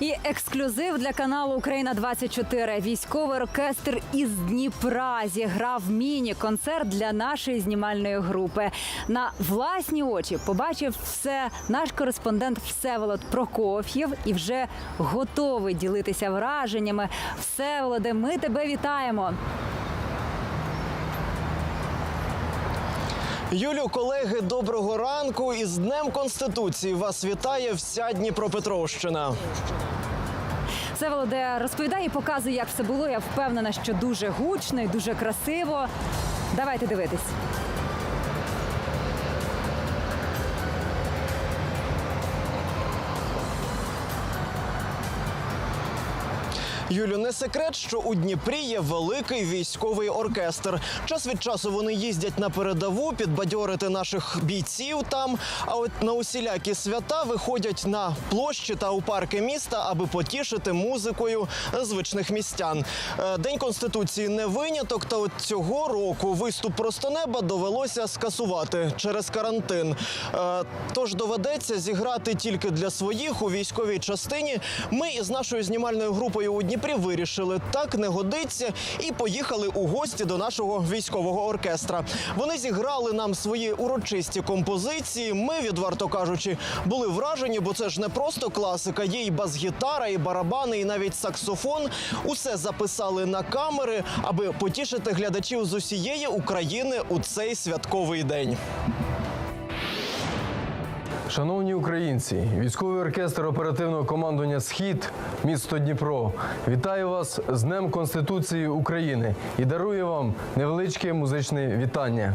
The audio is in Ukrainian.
І ексклюзив для каналу Україна 24 Військовий оркестр із Дніпра зіграв міні-концерт для нашої знімальної групи. На власні очі побачив все наш кореспондент Всеволод Прокоф'єв і вже готовий ділитися враженнями. Всеволоде, ми тебе вітаємо. Юлю, колеги, доброго ранку. Із Днем Конституції вас вітає вся Дніпропетровщина. Всеволоде, розповідає, і показує, як все було. Я впевнена, що дуже гучно і дуже красиво. Давайте дивитись. Юлю, не секрет, що у Дніпрі є великий військовий оркестр. Час від часу вони їздять на передову, підбадьорити наших бійців там. А от на усілякі свята виходять на площі та у парки міста, аби потішити музикою звичних містян. Е, День конституції не виняток. Та от цього року виступ просто неба довелося скасувати через карантин. Е, Тож доведеться зіграти тільки для своїх у військовій частині. Ми із нашою знімальною групою у Дніпрі вирішили, так не годиться, і поїхали у гості до нашого військового оркестра. Вони зіграли нам свої урочисті композиції. Ми, відверто кажучи, були вражені, бо це ж не просто класика. Є і бас-гітара, і барабани, і навіть саксофон. Усе записали на камери, аби потішити глядачів з усієї України у цей святковий день. Шановні українці, військовий оркестр оперативного командування Схід, місто Дніпро, вітаю вас з Днем Конституції України і дарує вам невеличке музичне вітання.